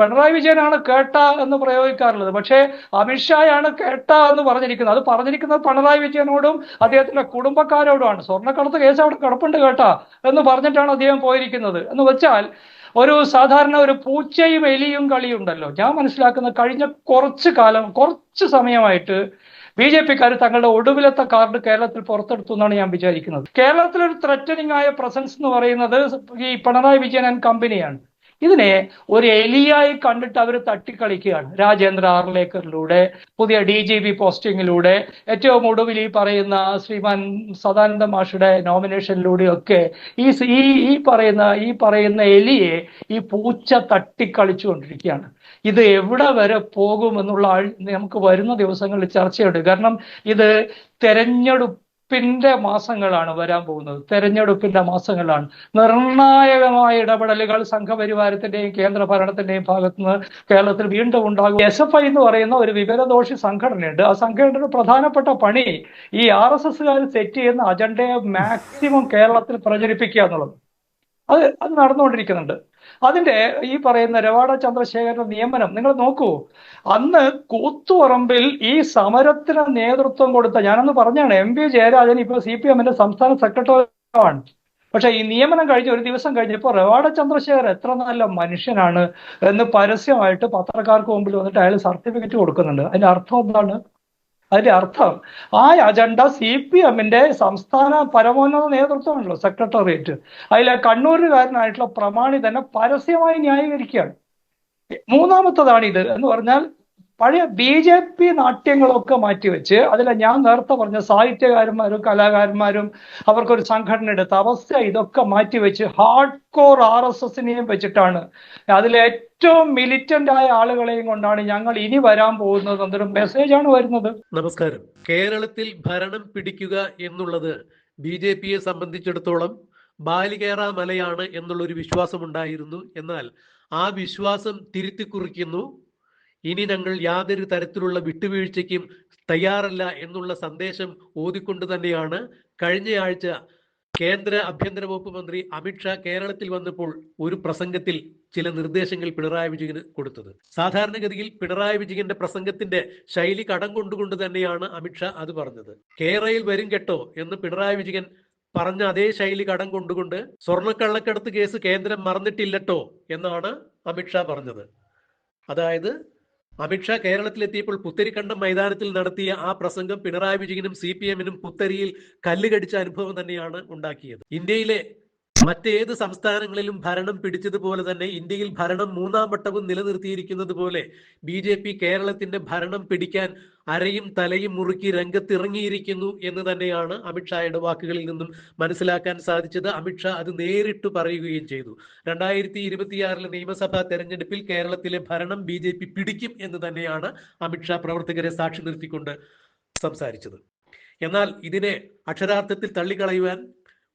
പിണറായി വിജയനാണ് കേട്ട എന്ന് പ്രയോഗിക്കാറുള്ളത്. പക്ഷേ അമിത്ഷായാണ് കേട്ട എന്ന് പറഞ്ഞിരിക്കുന്നത്. അത് പറഞ്ഞിരിക്കുന്നത് പിണറായി വിജയനോടും അദ്ദേഹത്തിന്റെ കുടുംബക്കാരോടുമാണ്. സ്വർണക്കടത്ത് കേസ് അവിടെ കിടപ്പുണ്ട് കേട്ട എന്ന് പറഞ്ഞിട്ടാണ് അദ്ദേഹം പോയിരിക്കുന്നത്. എന്ന് വെച്ചാൽ ഒരു സാധാരണ ഒരു പൂച്ചയും എലിയും കളിയുണ്ടല്ലോ. ഞാൻ മനസ്സിലാക്കുന്ന കഴിഞ്ഞ കുറച്ച് കാലം കുറച്ച് സമയമായിട്ട് ബി ജെ പിക്കാർ തങ്ങളുടെ ഒടുവിലത്തെ കാർഡ് കേരളത്തിൽ പുറത്തെടുത്തു എന്നാണ് ഞാൻ വിചാരിക്കുന്നത്. കേരളത്തിൽ ഒരു ത്രറ്റനിങ് ആയ പ്രസൻസ് എന്ന് പറയുന്നത് ഈ പിണറായി വിജയൻ ആൻഡ് കമ്പനിയാണ് ഇതിനെ ഒരു എലിയായി കണ്ടിട്ട് അവർ തട്ടിക്കളിക്കുകയാണ്. രാജേന്ദ്ര ആർലേക്കറിലൂടെ പുതിയ ഡി ജി പി പോസ്റ്റിങ്ങിലൂടെ ഏറ്റവും ഒടുവിൽ ഈ പറയുന്ന ശ്രീമാൻ സദാനന്ദ മാഷുടെ നോമിനേഷനിലൂടെയൊക്കെ ഈ ഈ പറയുന്ന ഈ പറയുന്ന എലിയെ ഈ പൂച്ച തട്ടിക്കളിച്ചുകൊണ്ടിരിക്കുകയാണ്. ഇത് എവിടെ വരെ പോകുമെന്നുള്ള നമുക്ക് വരുന്ന ദിവസങ്ങളിൽ ചർച്ചയുണ്ട്. കാരണം ഇത് തെരഞ്ഞെടുപ്പിന്റെ മാസങ്ങളാണ് വരാൻ പോകുന്നത്. തെരഞ്ഞെടുപ്പിന്റെ മാസങ്ങളാണ്. നിർണായകമായ ഇടപെടലുകൾ സംഘപരിവാരത്തിന്റെയും കേന്ദ്ര ഭരണത്തിന്റെയും ഭാഗത്തുനിന്ന് കേരളത്തിൽ വീണ്ടും ഉണ്ടാകും. എസ് എഫ് ഐ എന്ന് പറയുന്ന ഒരു വിവരദോഷി സംഘടനയുണ്ട്. ആ സംഘടനയുടെ പ്രധാനപ്പെട്ട പണി ഈ ആർ എസ് എസ്സുകാർ സെറ്റ് ചെയ്യുന്ന അജണ്ടയെ മാക്സിമം കേരളത്തിൽ പ്രചരിപ്പിക്കുക എന്നുള്ളത്. അത് അത് നടന്നുകൊണ്ടിരിക്കുന്നുണ്ട്. അതിന്റെ ഈ പറയുന്ന രവാഡ ചന്ദ്രശേഖരന്റെ നിയമനം നിങ്ങൾ നോക്കൂ. അന്ന് കൂത്തുപറമ്പിൽ ഈ സമരത്തിന് നേതൃത്വം കൊടുത്ത ഞാനന്ന് പറഞ്ഞാണ് എം പി ജയരാജൻ ഇപ്പൊ സി പി എമ്മിന്റെ സംസ്ഥാന സെക്രട്ടറി ആണ് പക്ഷെ ഈ നിയമനം കഴിഞ്ഞ് ഒരു ദിവസം കഴിഞ്ഞപ്പോൾ റവാഡ ചന്ദ്രശേഖർ എത്ര നല്ല മനുഷ്യനാണ് എന്ന് പരസ്യമായിട്ട് പത്രക്കാർക്ക് മുമ്പിൽ വന്നിട്ട് അയാൾ സർട്ടിഫിക്കറ്റ് കൊടുക്കുന്നുണ്ട്. അതിന്റെ അർത്ഥം എന്താണ്? അതിന്റെ അർത്ഥം ആ അജണ്ട സി പി എമ്മിന്റെ സംസ്ഥാന പരമോന്നത നേതൃത്വമാണല്ലോ സെക്രട്ടേറിയറ്റ്. അതിലെ കണ്ണൂരുകാരനായിട്ടുള്ള പ്രമാണി തന്നെ പരസ്യമായി ന്യായീകരിക്കുകയാണ്. മൂന്നാമത്തതാണ് ഇത് എന്ന് പറഞ്ഞാൽ പഴയ ബി ജെ പി നാട്യങ്ങളൊക്കെ മാറ്റിവെച്ച് അതിൽ ഞാൻ നേരത്തെ പറഞ്ഞ സാഹിത്യകാരന്മാരും കലാകാരന്മാരും അവർക്കൊരു സംഘടന എടുത്ത അവസ്ഥ ഇതൊക്കെ മാറ്റിവെച്ച് ഹാർഡ് കോർ ആർ എസ് എസിനെയും വെച്ചിട്ടാണ്. അതിലെ ഏറ്റവും മിലിറ്റന്റ് ആയ ആളുകളെയും കൊണ്ടാണ് ഞങ്ങൾ ഇനി വരാൻ പോകുന്നത് എന്നൊരു ആണ് വരുന്നത്. നമസ്കാരം. കേരളത്തിൽ ഭരണം പിടിക്കുക എന്നുള്ളത് ബി ജെ പിയെ സംബന്ധിച്ചിടത്തോളം ബാലികേറ മലയാണ് എന്നുള്ളൊരു വിശ്വാസമുണ്ടായിരുന്നു. എന്നാൽ ആ വിശ്വാസം തിരുത്തി കുറിക്കുന്നു ഇനി ഞങ്ങൾ യാതൊരു തരത്തിലുള്ള വിട്ടുവീഴ്ചയ്ക്കും തയ്യാറല്ല എന്നുള്ള സന്ദേശം ഓതിക്കൊണ്ട് തന്നെയാണ് കഴിഞ്ഞയാഴ്ച കേന്ദ്ര ആഭ്യന്തര വകുപ്പ് മന്ത്രി അമിത്ഷാ കേരളത്തിൽ വന്നപ്പോൾ ഒരു പ്രസംഗത്തിൽ ചില നിർദ്ദേശങ്ങൾ പിണറായി വിജയന് കൊടുത്തത്. സാധാരണഗതിയിൽ പിണറായി വിജയന്റെ പ്രസംഗത്തിന്റെ ശൈലി കടം കൊണ്ടുകൊണ്ട് തന്നെയാണ് അമിത്ഷാ അത് പറഞ്ഞത്. കേരളയിൽ വരും കേട്ടോ എന്ന് പിണറായി വിജയൻ പറഞ്ഞ അതേ ശൈലി കടം കൊണ്ടുകൊണ്ട് സ്വർണക്കള്ളക്കടത്ത് കേസ് കേന്ദ്രം മറന്നിട്ടില്ലട്ടോ എന്നാണ് അമിത്ഷാ പറഞ്ഞത്. അതായത് അമിത്ഷാ കേരളത്തിലെത്തിയപ്പോൾ പുത്തരിക്കണ്ടം മൈതാനത്തിൽ നടത്തിയ ആ പ്രസംഗം പിണറായി വിജയനും സി പി എമ്മിനും പുത്തരിയിൽ കല്ലുകടിച്ച അനുഭവം തന്നെയാണ് ഉണ്ടാക്കിയത്. ഇന്ത്യയിലെ മറ്റേത് സംസ്ഥാനങ്ങളിലും ഭരണം പിടിച്ചതുപോലെ തന്നെ ഇന്ത്യയിൽ ഭരണം മൂന്നാം വട്ടവും നിലനിർത്തിയിരിക്കുന്നത് പോലെ ബി ജെ പി കേരളത്തിന്റെ ഭരണം പിടിക്കാൻ അരയും തലയും മുറുക്കി രംഗത്തിറങ്ങിയിരിക്കുന്നു എന്ന് തന്നെയാണ് അമിത്ഷായുടെ വാക്കുകളിൽ നിന്നും മനസ്സിലാക്കാൻ സാധിച്ചത്. അമിത്ഷാ അത് നേരിട്ട് പറയുകയും ചെയ്തു. രണ്ടായിരത്തി ഇരുപത്തിയാറിലെ നിയമസഭാ തെരഞ്ഞെടുപ്പിൽ കേരളത്തിലെ ഭരണം ബി പിടിക്കും എന്ന് തന്നെയാണ് അമിത്ഷാ പ്രവർത്തകരെ സാക്ഷി നിർത്തിക്കൊണ്ട് സംസാരിച്ചത്. എന്നാൽ ഇതിനെ അക്ഷരാർത്ഥത്തിൽ തള്ളിക്കളയുവാൻ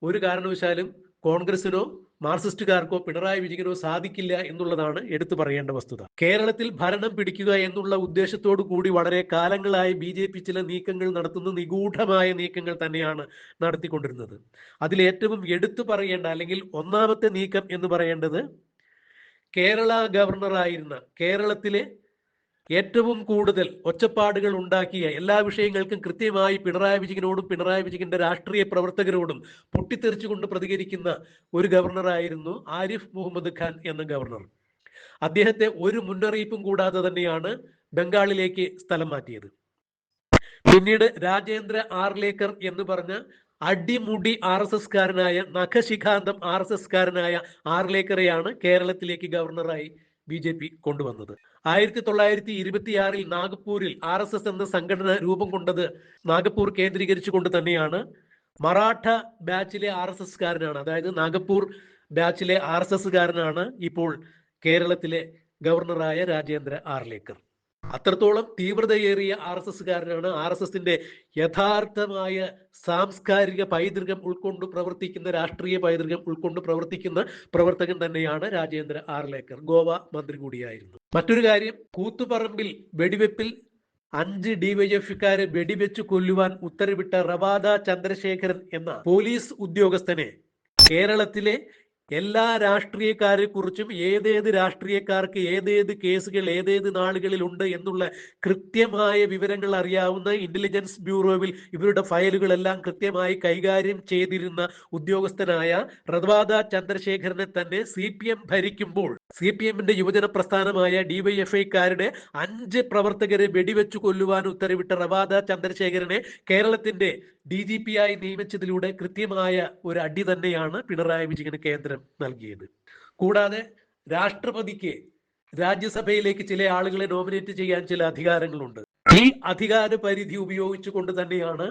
ഒരു കാരണവശാലും കോൺഗ്രസിനോ മാർക്സിസ്റ്റുകാർക്കോ പിണറായി വിജയനോ സാധിക്കില്ല എന്നുള്ളതാണ് എടുത്തു പറയേണ്ട വസ്തുത. കേരളത്തിൽ ഭരണം പിടിക്കുക എന്നുള്ള ഉദ്ദേശത്തോടു കൂടി വളരെ കാലങ്ങളായി ബി ജെ പി ചില നീക്കങ്ങൾ നടത്തുന്ന നിഗൂഢമായ നീക്കങ്ങൾ തന്നെയാണ് നടത്തിക്കൊണ്ടിരുന്നത്. അതിൽ ഏറ്റവും എടുത്തു പറയേണ്ട അല്ലെങ്കിൽ ഒന്നാമത്തെ നീക്കം എന്ന് പറയേണ്ടത് കേരള ഗവർണറായിരുന്ന കേരളത്തിലെ ഏറ്റവും കൂടുതൽ ഒച്ചപ്പാടുകൾ ഉണ്ടാക്കിയ എല്ലാ വിഷയങ്ങൾക്കും കൃത്യമായി പിണറായി വിജയനോടും പിണറായി വിജയന്റെ രാഷ്ട്രീയ പ്രവർത്തകരോടും പൊട്ടിത്തെറിച്ചുകൊണ്ട് പ്രതികരിക്കുന്ന ഒരു ഗവർണറായിരുന്നു ആരിഫ് മുഹമ്മദ് ഖാൻ എന്ന ഗവർണർ. അദ്ദേഹത്തെ ഒരു മുന്നറിയിപ്പും കൂടാതെ തന്നെയാണ് ബംഗാളിലേക്ക് സ്ഥലം മാറ്റിയത്. പിന്നീട് രാജേന്ദ്ര ആർലേക്കർ എന്ന് പറഞ്ഞ അടിമുടി ആർ എസ് എസ് കാരനായ നഖശിഖാന്തം ആർ എസ് എസ് കാരനായ ആർലേക്കറെയാണ് കേരളത്തിലേക്ക് ഗവർണറായി ബി കൊണ്ടുവന്നത്. ആയിരത്തി തൊള്ളായിരത്തി ഇരുപത്തിയാറിൽ നാഗ്പൂരിൽ ആർ എസ് എസ് എന്ന സംഘടന രൂപം കൊണ്ടത് നാഗ്പൂർ കേന്ദ്രീകരിച്ചുകൊണ്ട് തന്നെയാണ്. മറാഠ ബാച്ചിലെ ആർ എസ് എസ് കാരനാണ് അതായത് നാഗപ്പൂർ ബാച്ചിലെ ആർ എസ് എസ് കാരനാണ് ഇപ്പോൾ കേരളത്തിലെ ഗവർണറായ രാജേന്ദ്ര ആർലേക്കർ അത്രത്തോളം തീവ്രതയേറിയ ആർ എസ് എസ്സുകാരനാണ്. ആർ എസ് എസിന്റെ യഥാർത്ഥമായ സാംസ്കാരിക പൈതൃകം ഉൾക്കൊണ്ട് പ്രവർത്തിക്കുന്ന രാഷ്ട്രീയ പൈതൃകം ഉൾക്കൊണ്ട് പ്രവർത്തിക്കുന്ന പ്രവർത്തകൻ തന്നെയാണ് രാജേന്ദ്ര ആർലേക്കർ. ഗോവ മന്ത്രി കൂടിയായിരുന്നു. മറ്റൊരു കാര്യം കൂത്തുപറമ്പിൽ വെടിവെപ്പിൽ അഞ്ച് ഡിവൈഎഫ്കാരെ വെടിവെച്ച് കൊല്ലുവാൻ ഉത്തരവിട്ട റവാദ ചന്ദ്രശേഖരൻ എന്ന പോലീസ് ഉദ്യോഗസ്ഥനെ കേരളത്തിലെ എല്ലാ രാഷ്ട്രീയക്കാരെ കുറിച്ചും ഏതേത് രാഷ്ട്രീയക്കാർക്ക് ഏതേത് കേസുകൾ ഏതേത് നാളുകളിൽ ഉണ്ട് എന്നുള്ള കൃത്യമായ വിവരങ്ങൾ അറിയാവുന്ന ഇന്റലിജൻസ് ബ്യൂറോവിൽ ഇവരുടെ ഫയലുകളെല്ലാം കൃത്യമായി കൈകാര്യം ചെയ്തിരുന്ന ഉദ്യോഗസ്ഥനായ റദ്വാദ ചന്ദ്രശേഖരനെ തന്നെ സി പി എം ഭരിക്കുമ്പോൾ സി പി എമ്മിന്റെ യുവജന പ്രസ്ഥാനമായ ഡിവൈഎഫ്ഐക്കാരുടെ അഞ്ച് പ്രവർത്തകരെ വെടിവെച്ചു കൊല്ലുവാൻ ഉത്തരവിട്ട റവാദ ചന്ദ്രശേഖരനെ കേരളത്തിന്റെ ഡി ജി പി ആയി നിയമിച്ചതിലൂടെ കൃത്യമായ ഒരു അടി തന്നെയാണ് പിണറായി വിജയന് കേന്ദ്രം നൽകിയത്. കൂടാതെ രാഷ്ട്രപതിക്ക് രാജ്യസഭയിലേക്ക് ചില ആളുകളെ നോമിനേറ്റ് ചെയ്യാൻ ചില അധികാരങ്ങളുണ്ട്. ഈ അധികാര പരിധി ഉപയോഗിച്ചുകൊണ്ട് തന്നെയാണ്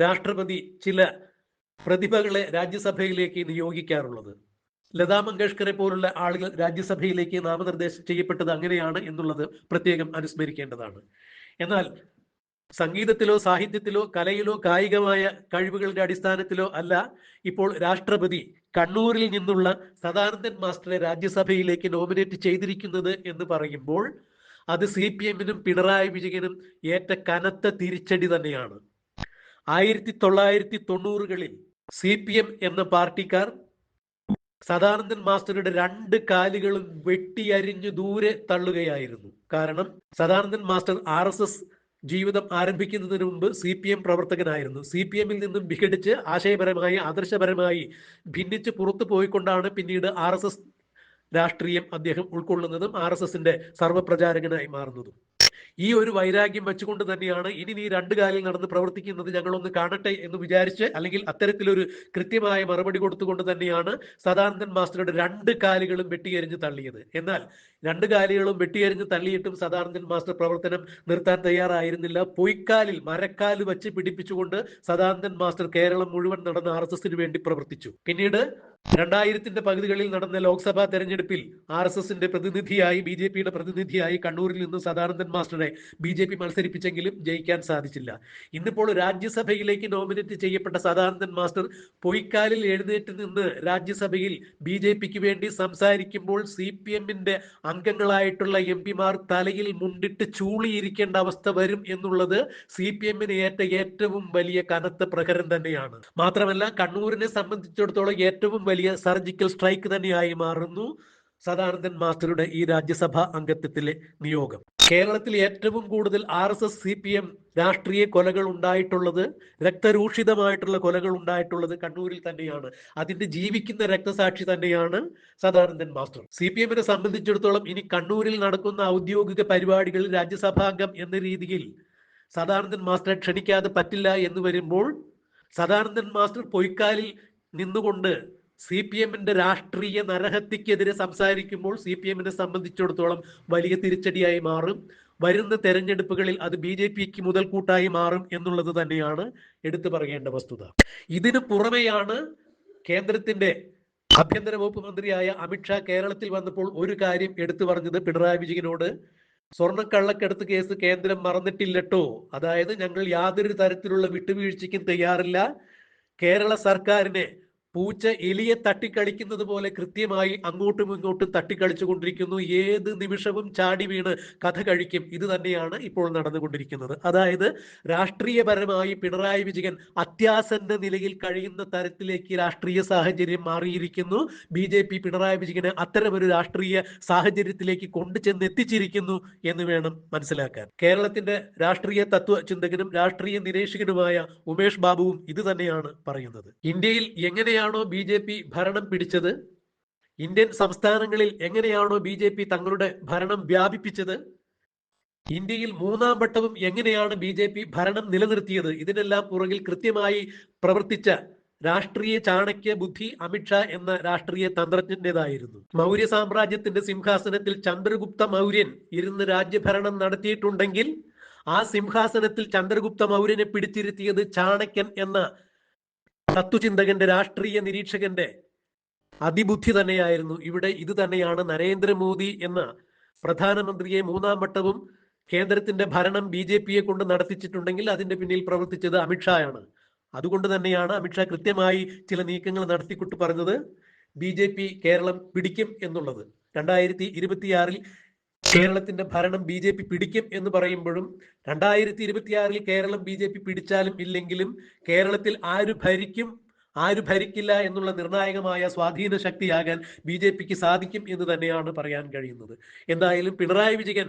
രാഷ്ട്രപതി ചില പ്രതിഭകളെ രാജ്യസഭയിലേക്ക് നിയോഗിക്കാറുള്ളത്. ലതാ മങ്കേഷ്കറെ പോലുള്ള ആളുകൾ രാജ്യസഭയിലേക്ക് നാമനിർദ്ദേശം ചെയ്യപ്പെട്ടത് അങ്ങനെയാണ് എന്നുള്ളത് പ്രത്യേകം അനുസ്മരിക്കേണ്ടതാണ്. എന്നാൽ സംഗീതത്തിലോ സാഹിത്യത്തിലോ കലയിലോ കായികമായ കഴിവുകളുടെ അടിസ്ഥാനത്തിലോ അല്ല ഇപ്പോൾ രാഷ്ട്രപതി കണ്ണൂരിൽ നിന്നുള്ള സദാനന്ദൻ മാസ്റ്ററെ രാജ്യസഭയിലേക്ക് നോമിനേറ്റ് ചെയ്തിരിക്കുന്നത് എന്ന് പറയുമ്പോൾ അത് സി പി എമ്മിനും പിണറായി വിജയനും ഏറ്റ കനത്ത തിരിച്ചടി തന്നെയാണ്. ആയിരത്തി തൊള്ളായിരത്തി തൊണ്ണൂറുകളിൽ സി പി എം എന്ന പാർട്ടിക്കാർ സദാനന്ദൻ മാസ്റ്ററുടെ രണ്ട് കാലുകളും വെട്ടിയരിഞ്ഞു ദൂരെ തള്ളുകയായിരുന്നു. കാരണം Sadanandan master R S S ജീവിതം ആരംഭിക്കുന്നതിന് മുമ്പ് സി പി എം പ്രവർത്തകനായിരുന്നു. സി പി എമ്മിൽ നിന്നും വിഘടിച്ച് ആശയപരമായി ആദർശപരമായി ഭിന്നിച്ച് പുറത്തു പോയിക്കൊണ്ടാണ് പിന്നീട് ആർ രാഷ്ട്രീയം അദ്ദേഹം ഉൾക്കൊള്ളുന്നതും ആർ എസ് എസിന്റെ സർവപ്രചാരകനായി മാറുന്നതും. ഈ ഒരു വൈരാഗ്യം വെച്ചുകൊണ്ട് തന്നെയാണ് ഇനി നീ രണ്ട് കാലിൽ നടന്ന് പ്രവർത്തിക്കുന്നത് ഞങ്ങളൊന്ന് കാണട്ടെ എന്ന് വിചാരിച്ച് അല്ലെങ്കിൽ അത്തരത്തിലൊരു കൃത്യമായ മറുപടി കൊടുത്തുകൊണ്ട് തന്നെയാണ് സദാനന്ദൻ മാസ്റ്ററുടെ രണ്ട് കാലുകളും വെട്ടിയെരിഞ്ഞ് തള്ളിയത്. എന്നാൽ രണ്ട് കാലുകളും വെട്ടിയെരിഞ്ഞ് തള്ളിയിട്ടും സദാനന്ദൻ മാസ്റ്റർ പ്രവർത്തനം നിർത്താൻ തയ്യാറായിരുന്നില്ല. പൊയ്ക്കാലിൽ മരക്കാൽ വെച്ച് പിടിപ്പിച്ചുകൊണ്ട് സദാനന്ദൻ മാസ്റ്റർ കേരളം മുഴുവൻ നടന്ന ആർ എസ് എസിന് വേണ്ടി പ്രവർത്തിച്ചു. പിന്നീട് രണ്ടായിരത്തിന്റെ പകുതികളിൽ നടന്ന ലോക്സഭാ തെരഞ്ഞെടുപ്പിൽ ആർ എസ് എസിന്റെ പ്രതിനിധിയായി ബി ജെ പിയുടെ പ്രതിനിധിയായി കണ്ണൂരിൽ നിന്ന് സദാനന്ദൻ മാസ്റ്ററെ ബി ജെ പി മത്സരിപ്പിച്ചെങ്കിലും ജയിക്കാൻ സാധിച്ചില്ല. ഇന്നിപ്പോൾ രാജ്യസഭയിലേക്ക് നോമിനേറ്റ് ചെയ്യപ്പെട്ട സദാനന്ദൻ മാസ്റ്റർ പൊയ്ക്കാലിൽ എഴുന്നേറ്റ് നിന്ന് രാജ്യസഭയിൽ ബി ജെ പിക്ക് വേണ്ടി സംസാരിക്കുമ്പോൾ സി പി എമ്മിന്റെ അംഗങ്ങളായിട്ടുള്ള എം പിമാർ തലയിൽ മുണ്ടിട്ട് ചൂളിയിരിക്കേണ്ട അവസ്ഥ വരും എന്നുള്ളത് സി പി എമ്മിന് ഏറ്റ ഏറ്റവും വലിയ കനത്ത പ്രഹരം തന്നെയാണ്. മാത്രമല്ല കണ്ണൂരിനെ സംബന്ധിച്ചിടത്തോളം ഏറ്റവും വലിയ സർജിക്കൽ സ്ട്രൈക്ക് തന്നെയായി മാറുന്നു. സദാനന്ദൻ മാസ്റ്ററുടെ ഈ രാജ്യസഭാ അംഗത്വത്തിലെ നിയോഗം. കേരളത്തിൽ ഏറ്റവും കൂടുതൽ R S S C P M രാഷ്ട്രീയ കൊലകൾ ഉണ്ടായിട്ടുള്ളത് രക്തരൂഷിതമായിട്ടുള്ള കൊലകൾ ഉണ്ടായിട്ടുള്ളത് കണ്ണൂരിൽ തന്നെയാണ്. അതിന്റെ ജീവിക്കുന്ന രക്തസാക്ഷി തന്നെയാണ് സദാനന്ദൻ മാസ്റ്റർ. സി പി എമ്മിനെ സംബന്ധിച്ചിടത്തോളം ഇനി കണ്ണൂരിൽ നടക്കുന്ന ഔദ്യോഗിക പരിപാടികളിൽ രാജ്യസഭാംഗം എന്ന രീതിയിൽ സദാനന്ദൻ മാസ്റ്ററെ ക്ഷണിക്കാതെ പറ്റില്ല എന്ന് വരുമ്പോൾ സദാനന്ദൻ മാസ്റ്റർ പൊയ്ക്കാലിൽ നിന്നുകൊണ്ട് സി പി എമ്മിന്റെ രാഷ്ട്രീയ നരഹത്യക്കെതിരെ സംസാരിക്കുമ്പോൾ സി പി എമ്മിനെ സംബന്ധിച്ചിടത്തോളം വലിയ തിരിച്ചടിയായി മാറും. വരുന്ന തെരഞ്ഞെടുപ്പുകളിൽ അത് ബി ജെ പിക്ക് മുതൽക്കൂട്ടായി മാറും എന്നുള്ളത് തന്നെയാണ് എടുത്തു പറയേണ്ട വസ്തുത. ഇതിനു പുറമെയാണ് കേന്ദ്രത്തിന്റെ ആഭ്യന്തര വകുപ്പ് മന്ത്രിയായ അമിത്ഷാ കേരളത്തിൽ വന്നപ്പോൾ ഒരു കാര്യം എടുത്തു പറഞ്ഞത് പിണറായി വിജയനോട്. സ്വർണക്കള്ളക്കടത്ത് കേസ് കേന്ദ്രം മറന്നിട്ടില്ലട്ടോ. അതായത് ഞങ്ങൾ യാതൊരു തരത്തിലുള്ള വിട്ടുവീഴ്ചയ്ക്കും തയ്യാറില്ല. കേരള സർക്കാരിനെ പൂച്ച എലിയെ തട്ടിക്കളിക്കുന്നത് പോലെ കൃത്യമായി അങ്ങോട്ടും ഇങ്ങോട്ടും തട്ടിക്കളിച്ചു കൊണ്ടിരിക്കുന്നു ഏത് നിമിഷവും ചാടി വീണ് കഥ കഴിക്കും. ഇത് തന്നെയാണ് ഇപ്പോൾ നടന്നുകൊണ്ടിരിക്കുന്നത്. അതായത് രാഷ്ട്രീയപരമായി പിണറായി വിജയൻ അത്യാസന്ന നിലയിൽ കഴിയുന്ന തരത്തിലേക്ക് രാഷ്ട്രീയ സാഹചര്യം മാറിയിരിക്കുന്നു. ബി ജെ പി പിണറായി വിജയനെ അത്തരമൊരു രാഷ്ട്രീയ സാഹചര്യത്തിലേക്ക് കൊണ്ടുചെന്ന് എത്തിച്ചിരിക്കുന്നു എന്ന് വേണം മനസ്സിലാക്കാൻ. കേരളത്തിന്റെ രാഷ്ട്രീയ തത്വചിന്തകനും രാഷ്ട്രീയ നിരീക്ഷകനുമായ ഉമേഷ് ബാബുവും ഇത് തന്നെയാണ് പറയുന്നത്. ഇന്ത്യയിൽ എങ്ങനെയാണോ ബി ജെ പി ഭരണം പിടിച്ചത്? ഇന്ത്യൻ സംസ്ഥാനങ്ങളിൽ എങ്ങനെയാണോ ബി ജെ പി തങ്ങളുടെ ഭരണം വ്യാപിപ്പിച്ചത്? ഇന്ത്യയിൽ മൂന്നാം വട്ടവും എങ്ങനെയാണ് ബി ജെ പി ഭരണം നിലനിർത്തിയത്? ഇതിനെല്ലാം പുറകിൽ കൃത്യമായി പ്രവർത്തിച്ച രാഷ്ട്രീയ ചാണക്യ ബുദ്ധി അമിത്ഷാ എന്ന രാഷ്ട്രീയ തന്ത്രജ്ഞന്റേതായിരുന്നു മൗര്യ സാമ്രാജ്യത്തിന്റെ സിംഹാസനത്തിൽ ചന്ദ്രഗുപ്ത മൗര്യൻ ഇരുന്ന് രാജ്യഭരണം നടത്തിയിട്ടുണ്ടെങ്കിൽ ആ സിംഹാസനത്തിൽ ചന്ദ്രഗുപ്ത മൗര്യനെ പിടിച്ചിരുത്തിയത് ചാണക്യൻ എന്ന തത്വചിന്തകന്റെ രാഷ്ട്രീയ നിരീക്ഷകന്റെ അതിബുദ്ധി തന്നെയായിരുന്നു. ഇവിടെ ഇത് തന്നെയാണ് നരേന്ദ്രമോദി എന്ന പ്രധാനമന്ത്രിയെ മൂന്നാം വട്ടവും കേന്ദ്രത്തിന്റെ ഭരണം ബി ജെ പിയെ കൊണ്ട് നടത്തിച്ചിട്ടുണ്ടെങ്കിൽ അതിന്റെ പിന്നിൽ പ്രവർത്തിച്ചത് അമിത്ഷായാണ്. അതുകൊണ്ട് തന്നെയാണ് അമിത്ഷാ കൃത്യമായി ചില നീക്കങ്ങൾ നടത്തിക്കൊണ്ട് പറഞ്ഞത് ബി കേരളം പിടിക്കും എന്നുള്ളത്. രണ്ടായിരത്തി ഇരുപത്തിയാറിൽ കേരളത്തിന്റെ ഭരണം ബി ജെ പി പിടിക്കും എന്ന് പറയുമ്പോഴും രണ്ടായിരത്തി ഇരുപത്തിയാറിൽ കേരളം ബി ജെ പി പിടിച്ചാലും ഇല്ലെങ്കിലും കേരളത്തിൽ ആര് ഭരിക്കും ആര് ഭരിക്കില്ല എന്നുള്ള നിർണായകമായ സ്വാധീന ശക്തിയാകാൻ ബി ജെ പിക്ക് സാധിക്കും എന്ന് തന്നെയാണ് പറയാൻ കഴിയുന്നത്. എന്തായാലും പിണറായി വിജയൻ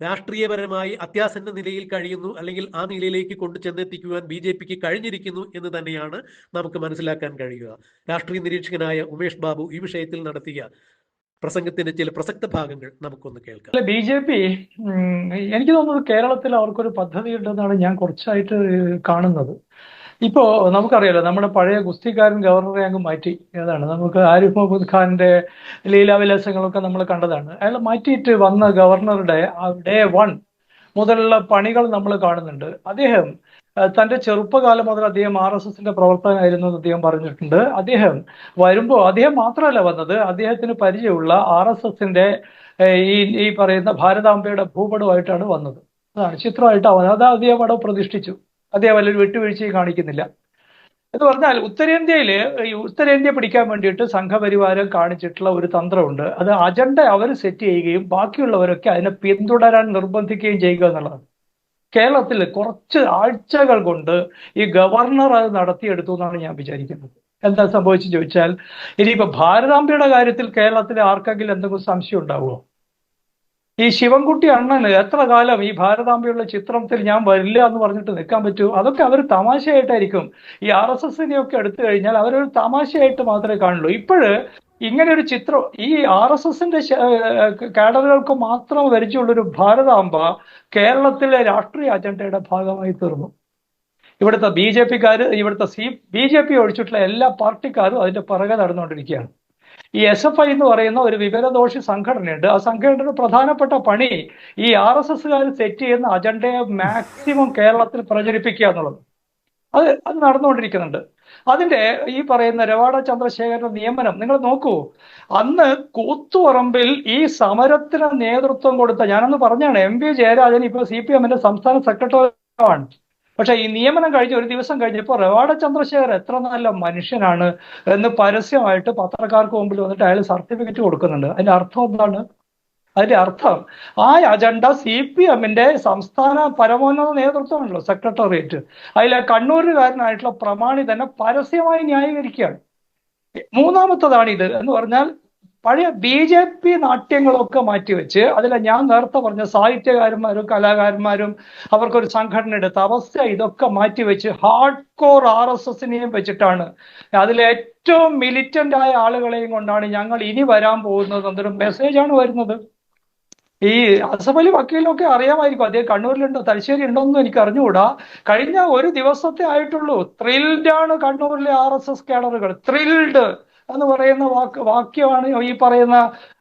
രാഷ്ട്രീയപരമായി അത്യാസന്ന നിലയിൽ കഴിയുന്നു അല്ലെങ്കിൽ ആ നിലയിലേക്ക് കൊണ്ടു ചെന്നെത്തിക്കുവാൻ ബി ജെ പിക്ക് കഴിഞ്ഞിരിക്കുന്നു എന്ന് തന്നെയാണ് നമുക്ക് മനസ്സിലാക്കാൻ കഴിയുക. രാഷ്ട്രീയ നിരീക്ഷകനായ ഉമേഷ് ബാബു ഈ വിഷയത്തിൽ നടത്തിയ പ്രസംഗത്തിന്റെ ചില പ്രസക്ത ഭാഗങ്ങൾ നമുക്കൊന്ന് കേൾക്കാം. അല്ല ബി ജെ പി എനിക്ക് തോന്നുന്നത് കേരളത്തിൽ അവർക്കൊരു പദ്ധതി ഉണ്ടെന്നാണ് ഞാൻ കുറച്ചായിട്ട് കാണുന്നത്. ഇപ്പോ നമുക്കറിയാലോ നമ്മുടെ പഴയ ഗുസ്തിക്കാരൻ ഗവർണറെ അങ്ങ് മാറ്റി. ഏതാണ്? നമുക്ക് ആരിഫ് മുഹമ്മദ് ഖാന്റെ ലീലാവിലാസങ്ങളൊക്കെ നമ്മൾ കണ്ടതാണ്. അയാൾ മാറ്റിയിട്ട് വന്ന ഗവർണറുടെ ഡേ വൺ മുതലുള്ള പണികൾ നമ്മൾ കാണുന്നുണ്ട്. അദ്ദേഹം തന്റെ ചെറുപ്പകാലം മുതൽ അദ്ദേഹം ആർ എസ് എസിന്റെ പ്രവർത്തകനായിരുന്നു എന്ന് അദ്ദേഹം പറഞ്ഞിട്ടുണ്ട്. അദ്ദേഹം വരുമ്പോൾ അദ്ദേഹം മാത്രമല്ല വന്നത് അദ്ദേഹത്തിന് പരിചയമുള്ള ആർ എസ് എസിന്റെ ഈ ഈ പറയുന്ന ഭാരതാംബയുടെ ഭൂപടമായിട്ടാണ് വന്നത്. അതാണ് ചിത്രമായിട്ട് വന്നത് അത് അദ്ദേഹം അവിടെ പ്രതിഷ്ഠിച്ചു. അദ്ദേഹം വല്ലൊരു വിട്ടുവീഴ്ചയും കാണിക്കുന്നില്ല. എന്ന് പറഞ്ഞാൽ ഉത്തരേന്ത്യയിൽ ഈ ഉത്തരേന്ത്യ പിടിക്കാൻ വേണ്ടിയിട്ട് സംഘപരിവാരം കാണിച്ചിട്ടുള്ള ഒരു തന്ത്രമുണ്ട്. അത് അജണ്ട അവർ സെറ്റ് ചെയ്യുകയും ബാക്കിയുള്ളവരൊക്കെ അതിനെ പിന്തുടരാൻ നിർബന്ധിക്കുകയും ചെയ്യുക എന്നുള്ളതാണ്. കേരളത്തിൽ കുറച്ച് ആഴ്ചകൾ കൊണ്ട് ഈ ഗവർണർ അത് നടത്തിയെടുത്തു എന്നാണ് ഞാൻ വിചാരിക്കുന്നത്. എന്താ സംഭവിച്ചു ചോദിച്ചാൽ ഇനിയിപ്പോ ഭാരതാംബയുടെ കാര്യത്തിൽ കേരളത്തിൽ ആർക്കെങ്കിലും എന്തെങ്കിലും സംശയം ഉണ്ടാവുമോ? ഈ ശിവൻകുട്ടി അണ്ണന് എത്ര കാലം ഈ ഭാരതാംബയുള്ള ചിത്രത്തിൽ ഞാൻ വരില്ല എന്ന് പറഞ്ഞിട്ട് നിൽക്കാൻ പറ്റൂ? അതൊക്കെ അവർ തമാശയായിട്ടായിരിക്കും. ഈ ആർ എസ് എസിനെയൊക്കെ എടുത്തു കഴിഞ്ഞാൽ അവരൊരു തമാശയായിട്ട് മാത്രമേ കാണുള്ളൂ. ഇപ്പോഴ് ഇങ്ങനെ ഒരു ചിത്രം ഈ ആർ എസ് എസിന്റെ കാഡറുകൾക്ക് മാത്രം വരിച്ചുള്ളൊരു ഭാരതാംബ കേരളത്തിലെ രാഷ്ട്രീയ അജണ്ടയുടെ ഭാഗമായി തീർന്നു. ഇവിടുത്തെ ബി ജെ പിക്കാർ ഇവിടുത്തെ സി ബി ജെ പി ഒഴിച്ചിട്ടുള്ള എല്ലാ പാർട്ടിക്കാരും അതിന്റെ പിറകെ നടന്നുകൊണ്ടിരിക്കുകയാണ്. ഈ എസ് എഫ് ഐ എന്ന് പറയുന്ന ഒരു വിവരദോഷി സംഘടനയുണ്ട്. ആ സംഘടനയുടെ പ്രധാനപ്പെട്ട പണി ഈ ആർ എസ് എസ്സുകാർ സെറ്റ് ചെയ്യുന്ന അജണ്ടയെ മാക്സിമം കേരളത്തിൽ പ്രചരിപ്പിക്കുക എന്നുള്ളത്. അത് അത് നടന്നുകൊണ്ടിരിക്കുന്നുണ്ട്. അതിന്റെ ഈ പറയുന്ന രവാഡ ചന്ദ്രശേഖരന്റെ നിയമനം നിങ്ങൾ നോക്കൂ. അന്ന് കൂത്തുപറമ്പിൽ ഈ സമരത്തിന് നേതൃത്വം കൊടുത്ത ഞാനന്ന് പറഞ്ഞാണ് എം പി ജയരാജൻ ഇപ്പൊ സി പി എമ്മിന്റെ സംസ്ഥാന സെക്രട്ടറി ആണ് പക്ഷെ ഈ നിയമനം കഴിഞ്ഞ് ഒരു ദിവസം കഴിഞ്ഞപ്പോൾ റെവാഡ ചന്ദ്രശേഖർ എത്ര നല്ല മനുഷ്യനാണ് എന്ന് പരസ്യമായിട്ട് പത്രക്കാർക്ക് മുമ്പിൽ വന്നിട്ട് അയാൾ സർട്ടിഫിക്കറ്റ് കൊടുക്കുന്നുണ്ട്. അതിന്റെ അർത്ഥം എന്താണ്? അതിന്റെ അർത്ഥം ആ അജണ്ട സി പി എമ്മിന്റെ സംസ്ഥാന പരമോന്നത നേതൃത്വമാണല്ലോ സെക്രട്ടേറിയറ്റ്. അതിലെ കണ്ണൂരുകാരനായിട്ടുള്ള പ്രമാണി തന്നെ പരസ്യമായി ന്യായീകരിക്കുകയാണ്. മൂന്നാമത്തതാണ് ഇത്. എന്ന് പറഞ്ഞാൽ പഴയ ബി ജെ പി നാട്യങ്ങളൊക്കെ മാറ്റിവെച്ച് അതിലെ ഞാൻ നേരത്തെ പറഞ്ഞ സാഹിത്യകാരന്മാരും കലാകാരന്മാരും അവർക്കൊരു സംഘടന സംഘടനയുടെ തപസ്യ ഇതൊക്കെ മാറ്റിവെച്ച് ഹാർഡ് കോർ ആർ എസ് എസിനെയും വെച്ചിട്ടാണ്. അതിലെ ഏറ്റവും മിലിറ്റന്റ് ആയ ആളുകളെയും കൊണ്ടാണ് ഞങ്ങൾ ഇനി വരാൻ പോകുന്നത് എന്നൊരു മെസ്സേജാണ് വരുന്നത്. ഈ അസഫ് അലി വക്കീലിനൊക്കെ അറിയാമായിരിക്കും. അദ്ദേഹം കണ്ണൂരിലുണ്ടോ? തലശ്ശേരി ഉണ്ടോ എന്ന് എനിക്ക് അറിഞ്ഞുകൂടാ. കഴിഞ്ഞ ഒരു ദിവസത്തെ ആയിട്ടുള്ളൂ. ത്രിൽഡ് ആണ് കണ്ണൂരിലെ ആർ എസ് എസ് കേഡറുകൾ ത്രിൽഡ് എന്ന് പറയുന്ന വാക്ക് വാക്യമാണ് ഈ പറയുന്ന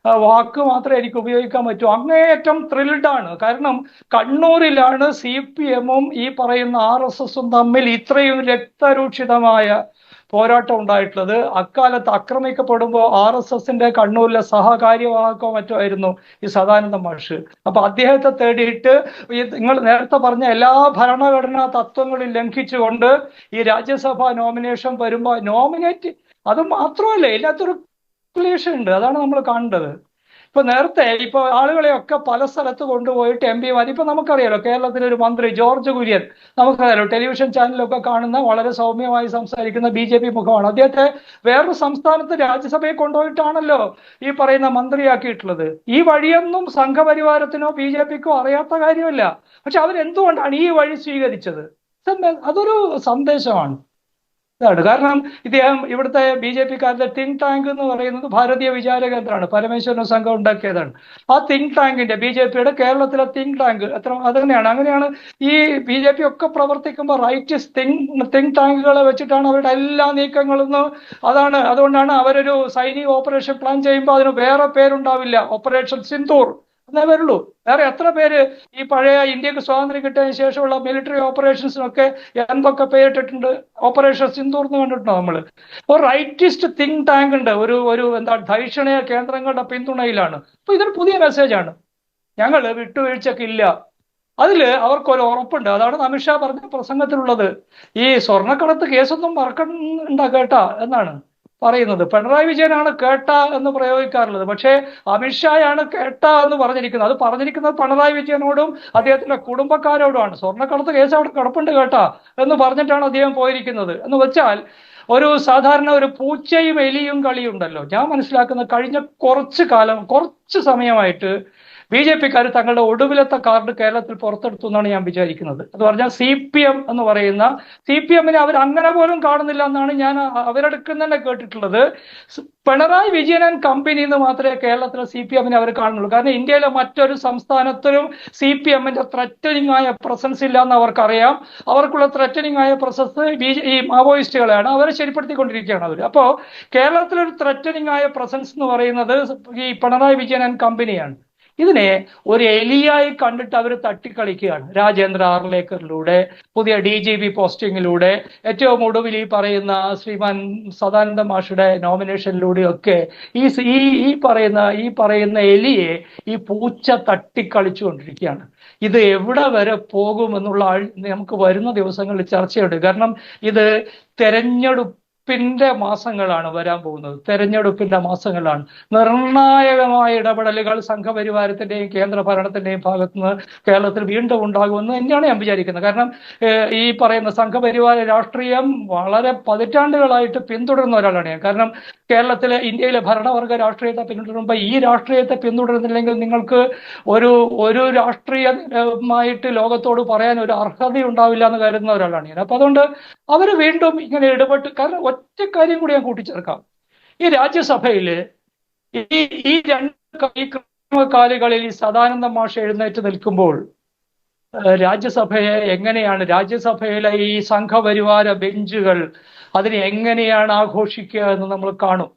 വാക്ക് മാത്രമേ എനിക്ക് ഉപയോഗിക്കാൻ പറ്റൂ. അങ്ങേയറ്റം ത്രിൽഡ് ആണ് കാരണം കണ്ണൂരിലാണ് സി പി എമ്മും ഈ പറയുന്ന ആർ എസ് എസും തമ്മിൽ ഇത്രയും രക്തരൂക്ഷിതമായ പോരാട്ടം ഉണ്ടായിട്ടുള്ളത്. അക്കാലത്ത് ആക്രമിക്കപ്പെടുമ്പോൾ ആർ എസ് എസിന്റെ കണ്ണൂരിലെ സഹകാര്യവാഹക്കോ മറ്റോ ആയിരുന്നു ഈ സദാനന്ദ മാഷ്. അപ്പൊ അദ്ദേഹത്തെ തേടിയിട്ട് നിങ്ങൾ നേരത്തെ പറഞ്ഞ എല്ലാ ഭരണഘടനാ തത്വങ്ങളും ലംഘിച്ചുകൊണ്ട് ഈ രാജ്യസഭാ നോമിനേഷൻ വരുമ്പോൾ നോമിനേറ്റ് അത് മാത്രമല്ല കാൽക്കുലേഷൻ ഉണ്ട്. അതാണ് നമ്മൾ കാണേണ്ടത് ഇപ്പൊ നേരത്തെ ഇപ്പൊ ആളുകളെയൊക്കെ പല സ്ഥലത്ത് കൊണ്ടുപോയിട്ട് എം പിമാർ ഇപ്പൊ നമുക്കറിയാലോ കേരളത്തിലെ ഒരു മന്ത്രി ജോർജ് കുര്യൻ നമുക്കറിയാലോ ടെലിവിഷൻ ചാനലൊക്കെ കാണുന്ന വളരെ സൗമ്യമായി സംസാരിക്കുന്ന ബി ജെ പി മുഖമാണ്. അദ്ദേഹത്തെ വേറൊരു സംസ്ഥാനത്ത് രാജ്യസഭയെ കൊണ്ടുപോയിട്ടാണല്ലോ ഈ പറയുന്ന മന്ത്രിയാക്കിയിട്ടുള്ളത്. ഈ വഴിയൊന്നും സംഘപരിവാരത്തിനോ ബി ജെ പിക്കോ അറിയാത്ത കാര്യമല്ല. പക്ഷെ അവരെന്തുകൊണ്ടാണ് ഈ വഴി സ്വീകരിച്ചത്? അതൊരു സന്ദേശമാണ്. ഇതാണ്. കാരണം ഇദ്ദേഹം ഇവിടുത്തെ ബി ജെ പിക്കാരുടെ തിങ്ക് ടാങ്ക് എന്ന് പറയുന്നത് ഭാരതീയ വിചാര കേന്ദ്രമാണ്. പരമേശ്വരൻ സംഘം ഉണ്ടാക്കിയതാണ്. ആ തിങ്ക് ടാങ്കിന്റെ ബി ജെ പിയുടെ കേരളത്തിലെ തിങ്ക് ടാങ്ക് അത്ര അത് തന്നെയാണ് അങ്ങനെയാണ് ഈ ബി ജെ പി ഒക്കെ പ്രവർത്തിക്കുമ്പോൾ റൈറ്റ്സ് തിങ്ക് തിങ്ക് ടാങ്കുകളെ വെച്ചിട്ടാണ് അവരുടെ എല്ലാ നീക്കങ്ങളും അതാണ്. അതുകൊണ്ടാണ് അവരൊരു സൈനിക ഓപ്പറേഷൻ പ്ലാൻ ചെയ്യുമ്പോൾ അതിന് വേറെ പേരുണ്ടാവില്ല. ഓപ്പറേഷൻ സിന്ദൂർ. എന്നേ വരുള്ളൂ. വേറെ എത്ര പേര് ഈ പഴയ ഇന്ത്യയ്ക്ക് സ്വാതന്ത്ര്യം കിട്ടിയതിന് ശേഷമുള്ള മിലിറ്ററി ഓപ്പറേഷൻസിനൊക്കെ എന്തൊക്കെ പേരിട്ടിട്ടുണ്ട്? ഓപ്പറേഷൻ സിന്ദൂർ എന്ന് കണ്ടിട്ടുണ്ടോ നമ്മൾ ഒരു റൈറ്റിസ്റ്റ് തിങ്ക് ടാങ്ക് ഉണ്ട്. ഒരു ഒരു എന്താ ധൈഷണയ കേന്ദ്രങ്ങളുടെ പിന്തുണയിലാണ്. അപ്പൊ ഇതൊരു പുതിയ മെസ്സേജാണ് ഞങ്ങൾ വിട്ടുവീഴ്ചക്ക് ഇല്ല. അതിൽ അവർക്കൊരു ഉറപ്പുണ്ട്. അതാണ് അമിത്ഷാ പറഞ്ഞ പ്രസംഗത്തിലുള്ളത്. ഈ സ്വർണക്കടത്ത് കേസൊന്നും മറക്കണ്ട കേട്ടാ എന്നാണ്. പറയുന്നത്. പിണറായി വിജയനാണ് കേട്ട എന്ന് പ്രയോഗിക്കാറുള്ളത്. പക്ഷേ അമിത്ഷായാണ് കേട്ട എന്ന് പറഞ്ഞിരിക്കുന്നത്. അത് പറഞ്ഞിരിക്കുന്നത് പിണറായി വിജയനോടും അദ്ദേഹത്തിന്റെ കുടുംബക്കാരോടുമാണ്. സ്വർണക്കടത്ത് കേസ് അവിടെ കിടപ്പുണ്ട് കേട്ട എന്ന് പറഞ്ഞിട്ടാണ് അദ്ദേഹം പോയിരിക്കുന്നത്. എന്ന് വെച്ചാൽ ഒരു സാധാരണ ഒരു പൂച്ചയും എലിയും കളിയുണ്ടല്ലോ. ഞാൻ മനസ്സിലാക്കുന്ന കഴിഞ്ഞ കുറച്ച് കാലം കുറച്ച് സമയമായിട്ട് ബി ജെ പിക്കാർ തങ്ങളുടെ ഒടുവിലത്തെ കാർഡ് കേരളത്തിൽ പുറത്തെടുത്തു എന്നാണ് ഞാൻ വിചാരിക്കുന്നത്. എന്ന് പറഞ്ഞാൽ സി പി എം എന്ന് പറയുന്ന സി പി എമ്മിനെ അവർ അങ്ങനെ പോലും കാണുന്നില്ല എന്നാണ് ഞാൻ അവരെടുക്കുന്ന തന്നെ കേട്ടിട്ടുള്ളത്. പിണറായി വിജയൻ ആൻഡ് കമ്പനി എന്ന് മാത്രമേ കേരളത്തിലെ സി പി എമ്മിനെ അവർ കാണുന്നുള്ളൂ. കാരണം ഇന്ത്യയിലെ മറ്റൊരു സംസ്ഥാനത്തിലും സി പി എമ്മിന്റെ ത്രറ്റനിങ് ആയ പ്രസൻസ് ഇല്ല എന്ന് അവർക്കറിയാം. അവർക്കുള്ള ത്രറ്റനിങ് ആയ പ്രസൻസ് ബി ഈ മാവോയിസ്റ്റുകളെയാണ്. അവരെ ശരിപ്പെടുത്തിക്കൊണ്ടിരിക്കുകയാണ് അവർ. അപ്പോൾ കേരളത്തിലൊരു ത്രറ്റനിങ് ആയ പ്രസൻസ് എന്ന് പറയുന്നത് ഈ പിണറായി വിജയൻ ആൻഡ് കമ്പനിയാണ്. ഇതിനെ ഒരു എലിയായി കണ്ടിട്ട് അവർ തട്ടിക്കളിക്കുകയാണ്. രാജേന്ദ്ര ആർലേക്കറിലൂടെ പുതിയ ഡി ജി പി പോസ്റ്റിങ്ങിലൂടെ ഏറ്റവും ഒടുവിൽ ഈ പറയുന്ന ശ്രീമാൻ സദാനന്ദ മാഷുടെ നോമിനേഷനിലൂടെയൊക്കെ ഈ ഈ പറയുന്ന ഈ പറയുന്ന എലിയെ ഈ പൂച്ച തട്ടിക്കളിച്ചുകൊണ്ടിരിക്കുകയാണ്. ഇത് എവിടെ വരെ പോകുമെന്നുള്ള നമുക്ക് വരുന്ന ദിവസങ്ങളിൽ ചർച്ചയുണ്ട്. കാരണം ഇത് തെരഞ്ഞെടുപ്പിന്റെ മാസങ്ങളാണ് വരാൻ പോകുന്നത്. തെരഞ്ഞെടുപ്പിന്റെ മാസങ്ങളാണ്. നിർണായകമായ ഇടപെടലുകൾ സംഘപരിവാരത്തിന്റെയും കേന്ദ്ര ഭരണത്തിന്റെയും ഭാഗത്തുനിന്ന് കേരളത്തിൽ വീണ്ടും ഉണ്ടാകുമെന്ന് തന്നെയാണ് ഞാൻ വിചാരിക്കുന്നത്. കാരണം ഈ പറയുന്ന സംഘപരിവാര രാഷ്ട്രീയം വളരെ പതിറ്റാണ്ടുകളായിട്ട് പിന്തുടരുന്ന ഒരാളാണ് ഞാൻ. കാരണം കേരളത്തിലെ ഇന്ത്യയിലെ ഭരണവർഗ രാഷ്ട്രീയത്തെ പിന്തുടരുമ്പോൾ ഈ രാഷ്ട്രീയത്തെ പിന്തുടരുന്നില്ലെങ്കിൽ നിങ്ങൾക്ക് ഒരു ഒരു രാഷ്ട്രീയമായിട്ട് ലോകത്തോട് പറയാൻ ഒരു അർഹത ഉണ്ടാവില്ല എന്ന് കരുതുന്ന ഒരാളാണ് ഞാൻ. അപ്പൊ അതുകൊണ്ട് അവർ വീണ്ടും ഇങ്ങനെ ഇടപെട്ട് കാരണം ഒറ്റ കാര്യം കൂടി ഞാൻ കൂട്ടിച്ചേർക്കാം. ഈ രാജ്യസഭയിൽ ഈ ഈ രണ്ട് കാലുകളിൽ ഈ സദാനന്ദ മാഷ് എഴുന്നേറ്റ് നിൽക്കുമ്പോൾ രാജ്യസഭയെ എങ്ങനെയാണ് രാജ്യസഭയിലെ ഈ സംഘപരിവാര ബെഞ്ചുകൾ അതിനെ എങ്ങനെയാണ് ആഘോഷിക്കുക എന്ന് നമ്മൾ കാണും.